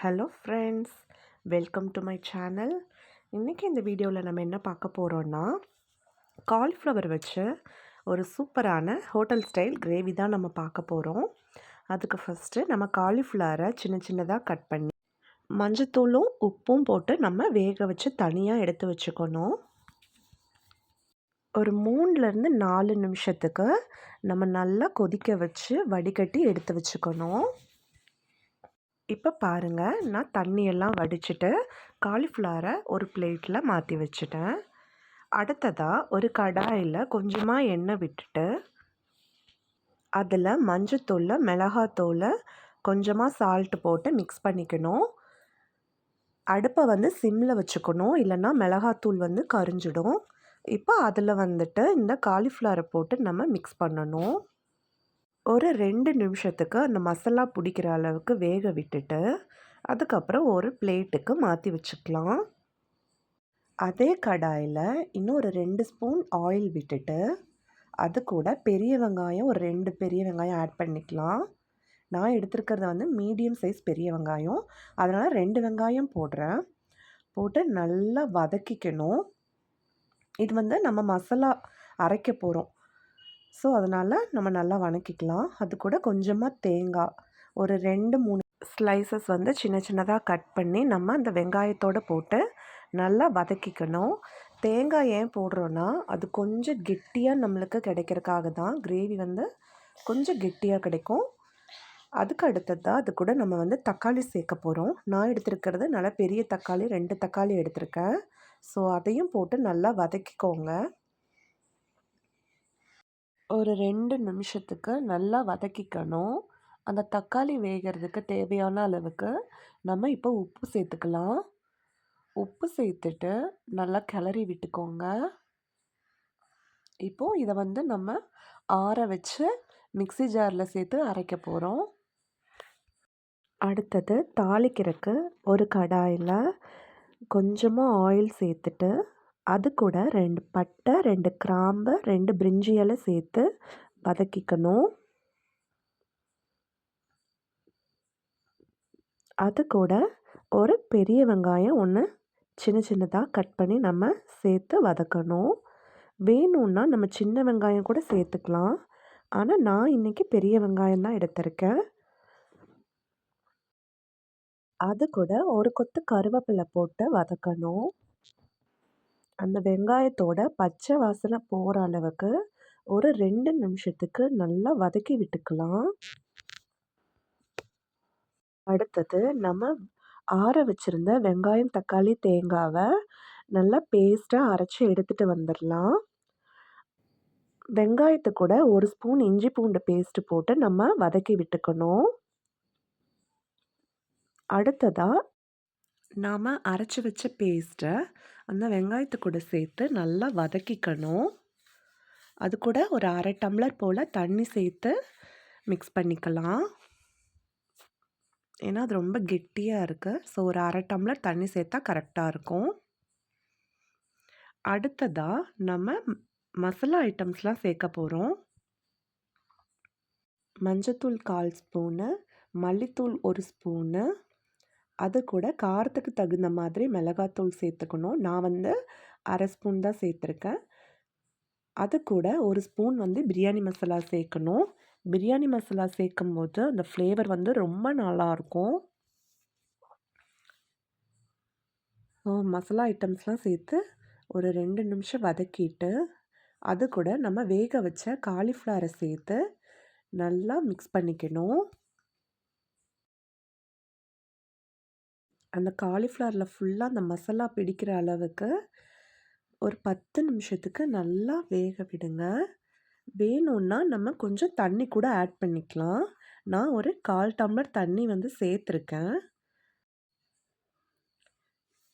Hello friends welcome to my channel இன்றைக்கி இந்த வீடியோவில் நம்ம என்ன பார்க்க போகிறோன்னா காலிஃப்ளவர் வச்சு ஒரு சூப்பரான ஹோட்டல் ஸ்டைல் கிரேவி தான் நம்ம பார்க்க போகிறோம் அதுக்கு ஃபஸ்ட்டு நம்ம காலிஃப்ளவரை சின்ன சின்னதாக கட் பண்ணி மஞ்சத்தூளும் உப்பும் போட்டு நம்ம வேக வச்சு தனியாக எடுத்து வச்சுக்கணும். ஒரு மூணுலேருந்து நாலு நிமிஷத்துக்கு நம்ம நல்லா கொதிக்க வச்சு வடிகட்டி எடுத்து வச்சுக்கணும். இப்போ பாருங்கள் நான் தண்ணியெல்லாம் வடிச்சிட்டு காலிஃப்ளவரை ஒரு பிளேட்டில் மாற்றி வச்சுட்டேன். அடுத்ததாக ஒரு கடாயில் கொஞ்சமாக எண்ணெய் விட்டுட்டு அதில் மஞ்சத்தூளை மிளகாத்தூளை கொஞ்சமாக சால்ட்டு போட்டு மிக்ஸ் பண்ணிக்கணும். அடுப்பை வந்து சிம்மில் வச்சுக்கணும் இல்லைன்னா மிளகாத்தூள் வந்து கரிஞ்சிடும். இப்போ அதில் வந்துட்டு இந்த காலிஃப்ளவரை போட்டு நம்ம மிக்ஸ் பண்ணணும். ஒரு ரெண்டு நிமிஷத்துக்கு அந்த மசாலா பிடிக்கிற அளவுக்கு வேக விட்டுட்டு அதுக்கப்புறம் ஒரு பிளேட்டுக்கு மாற்றி வச்சுக்கலாம். அதே கடாயில் இன்னும் ஒரு ரெண்டு ஸ்பூன் ஆயில் விட்டுட்டு அது கூட பெரிய வெங்காயம் ஒரு ரெண்டு பெரிய வெங்காயம் ஆட் பண்ணிக்கலாம். நான் எடுத்துருக்கிறது வந்து மீடியம் சைஸ் பெரிய வெங்காயம். அதனால் ரெண்டு வெங்காயம் போடுறேன். போட்டு நல்லா வதக்கிக்கணும். இது வந்து நம்ம மசாலா அரைக்க போகிறோம் ஸோ அதனால் நம்ம நல்லா வணக்கிக்கலாம். அது கூட கொஞ்சமாக தேங்காய் ஒரு ரெண்டு மூணு ஸ்லைசஸ் வந்து சின்ன சின்னதாக கட் பண்ணி நம்ம அந்த வெங்காயத்தோடு போட்டு நல்லா வதக்கிக்கணும். தேங்காய் ஏன் போடுறோன்னா அது கொஞ்சம் கெட்டியாக நம்மளுக்கு கிடைக்கிறதுக்காக தான் கிரேவி வந்து கொஞ்சம் கெட்டியாக கிடைக்கும். அதுக்கு அடுத்ததாக அது கூட நம்ம வந்து தக்காளி சேர்க்க போகிறோம் நான் எடுத்துருக்கிறது நல்லா பெரிய தக்காளி ரெண்டு தக்காளி எடுத்திருக்கேன். ஸோ அதையும் போட்டு நல்லா வதக்கிக்கோங்க. ஒரு ரெண்டு நிமிஷத்துக்கு நல்லா வதக்கிக்கணும். அந்த தக்காளி வேகிறதுக்கு தேவையான அளவுக்கு நம்ம இப்போ உப்பு சேர்த்துக்கலாம். உப்பு சேர்த்துட்டு நல்லா கிளறி விட்டுக்கோங்க. இப்போது இதை வந்து நம்ம ஆற வச்சு மிக்சி ஜாரில் சேர்த்து அரைக்க போகிறோம் அடுத்தது தாளிக்கிறதுக்கு ஒரு கடாயில் கொஞ்சமாக ஆயில் சேர்த்துட்டு அது கூட ரெண்டு பட்டை ரெண்டு கிராம்பு ரெண்டு பிரிஞ்சி இலை சேர்த்து வதக்கிக்கணும். அது கூட ஒரு பெரிய வெங்காயம் ஒன்று சின்ன சின்னதாக கட் பண்ணி நம்ம சேர்த்து வதக்கணும். வேணும்னா நம்ம சின்ன வெங்காயம் கூட சேர்த்துக்கலாம். ஆனால் நான் இன்றைக்கி பெரிய வெங்காயம் தான் எடுத்திருக்கேன். அது கூட ஒரு கொத்து கருவேப்பிலை போட்டு வதக்கணும். அந்த வெங்காயத்தோட பச்சை வாசனை போகிற அளவுக்கு ஒரு ரெண்டு நிமிஷத்துக்கு நல்லா வதக்கி விட்டுக்கலாம். அடுத்தது நம்ம ஆற வச்சுருந்த வெங்காயம் தக்காளி தேங்காவை நல்லா பேஸ்ட்டாக அரைச்சி எடுத்துகிட்டு வந்துடலாம். வெங்காயத்தை கூட ஒரு ஸ்பூன் இஞ்சி பூண்டு பேஸ்ட்டு போட்டு நம்ம வதக்கி விட்டுக்கணும். அடுத்ததாக நாம் அரைச்சி வச்ச பேஸ்ட்டை அந்த வெங்காயத்தை கூட சேர்த்து நல்லா வதக்கிக்கணும். அது கூட ஒரு அரை டம்ளர் போல் தண்ணி சேர்த்து மிக்ஸ் பண்ணிக்கலாம். ஏன்னா அது ரொம்ப கெட்டியாக இருக்குது ஸோ ஒரு அரை டம்ளர் தண்ணி சேர்த்தா கரெக்டாக இருக்கும். அடுத்ததாக நம்ம மசாலா ஐட்டம்ஸ்லாம் சேர்க்க போகிறோம் மஞ்சத்தூள் கால் ஸ்பூனு மல்லித்தூள் ஒரு ஸ்பூனு அது கூட காரத்துக்கு தகுந்த மாதிரி மிளகாத்தூள் சேர்த்துக்கணும். நான் வந்து அரை ஸ்பூன் தான் சேர்த்துருக்கேன். அது கூட ஒரு ஸ்பூன் வந்து பிரியாணி மசாலா சேர்க்கணும். பிரியாணி மசாலா சேர்க்கும் போது அந்த ஃப்ளேவர் வந்து ரொம்ப நல்லாயிருக்கும் மசாலா ஐட்டம்ஸ்லாம் சேர்த்து ஒரு ரெண்டு நிமிஷம் வதக்கிட்டு அது கூட நம்ம வேக வச்ச காலிஃப்ளவரை சேர்த்து நல்லா மிக்ஸ் பண்ணிக்கணும். அந்த காலிஃப்ளவரில் ஃபுல்லாக அந்த மசாலா பிடிக்கிற அளவுக்கு ஒரு பத்து நிமிஷத்துக்கு நல்லா வேக விடுங்க. வேணும்னா நம்ம கொஞ்சம் தண்ணி கூட ஆட் பண்ணிக்கலாம். நான் ஒரு கால் டம்ளர் தண்ணி வந்து சேர்த்துருக்கேன்.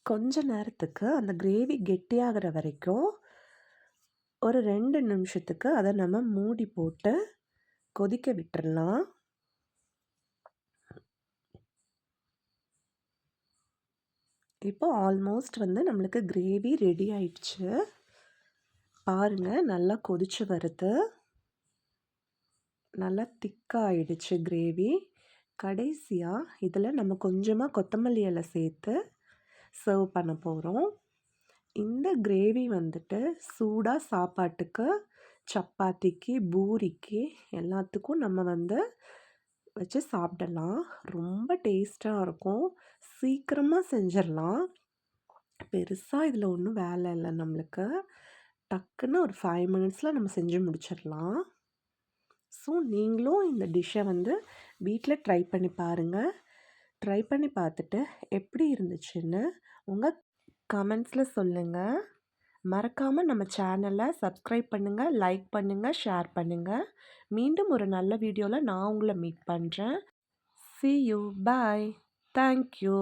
கொஞ்ச நேரத்துக்கு அந்த கிரேவி கெட்டியாகிற வரைக்கும் ஒரு ரெண்டு நிமிஷத்துக்கு அதை நம்ம மூடி போட்டு கொதிக்க விட்டுடலாம் இப்போ ஆல்மோஸ்ட் வந்து நம்மளுக்கு கிரேவி ரெடி ஆயிடுச்சு. பாருங்கள் நல்லா கொதிச்சு வருது நல்லா திக்காகிடுச்சு கிரேவி கடைசியாக இதில் நம்ம கொஞ்சமாக கொத்தமல்லி இலை சேர்த்து சர்வ் பண்ண போகிறோம் இந்த கிரேவி வந்துட்டு சூடாக சாப்பாட்டுக்கு சப்பாத்திக்கு பூரிக்கு எல்லாத்துக்கும் நம்ம வந்து வச்சு சாப்பிடலாம். ரொம்ப டேஸ்ட்டாக இருக்கும். சீக்கிரமாக செஞ்சிடலாம். பெருசாக இதில் ஒன்றும் வேலை இல்லை நம்மளுக்கு. டக்குன்னு ஒரு ஃபைவ் மினிட்ஸில் நம்ம செஞ்சு முடிச்சிடலாம். ஸோ நீங்களும் இந்த டிஷ்ஷை வந்து வீட்டில் ட்ரை பண்ணி பாருங்கள் ட்ரை பண்ணி பார்த்துட்டு எப்படி இருந்துச்சுன்னு உங்கள் கமெண்ட்ஸில் சொல்லுங்கள் மறக்காமல் நம்ம சேனலை சப்ஸ்கிரைப் பண்ணுங்கள் லைக் பண்ணுங்கள் ஷேர் பண்ணுங்கள் மீண்டும் ஒரு நல்ல வீடியோவில் நான் உங்களை மீட் பண்ணுறேன் சி யூ பாய் தேங்க்யூ